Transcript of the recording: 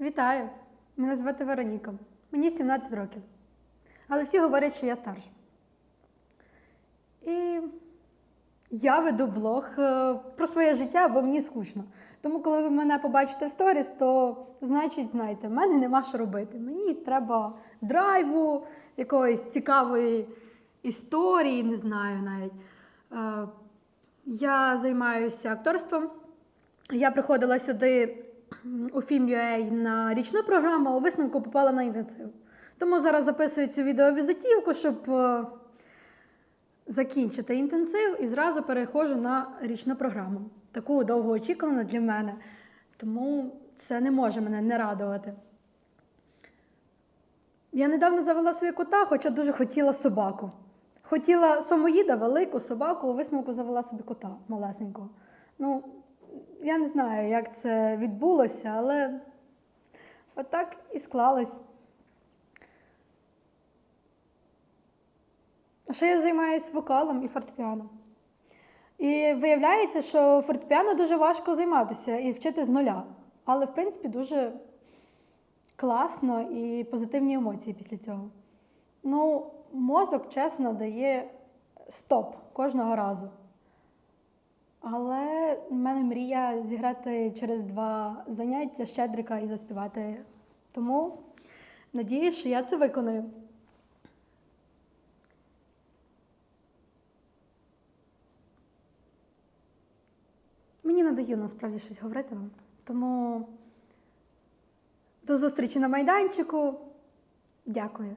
Вітаю! Мене звати Вероніка. Мені 17 років. Але всі говорять, що я старша. І я веду блог е, про своє життя, бо мені скучно. Тому, коли ви мене побачите в сторіс, то значить, знаєте, в мене нема що робити. Мені треба драйву, якоїсь цікавої історії, не знаю навіть. Е, Я займаюся акторством. Я приходила сюди у Film.ua на річну програму, а у висновку попала на інтенсив. Тому зараз записую цю відеовізитівку, щоб е, закінчити інтенсив і зразу переходжу на річну програму. Таку довгоочікувану для мене. Тому це не може мене не радувати. Я недавно завела свою кота, хоча дуже хотіла собаку. Хотіла самоїда, велику собаку, у висновку завела собі кота малесенького. Ну, я не знаю, як це відбулося, але отак і склалось. А ще я займаюся вокалом і фортепіано. І виявляється, що фортепіано дуже важко займатися і вчити з нуля. Але, в принципі, дуже класно і позитивні емоції після цього. Ну, мозок, чесно, дає стоп кожного разу. Але в мене мрія зіграти через два заняття щедрика і заспівати. Тому надіюсь, що я це виконую. Мені надаю насправді щось говорити вам. Тому до зустрічі на майданчику. Дякую.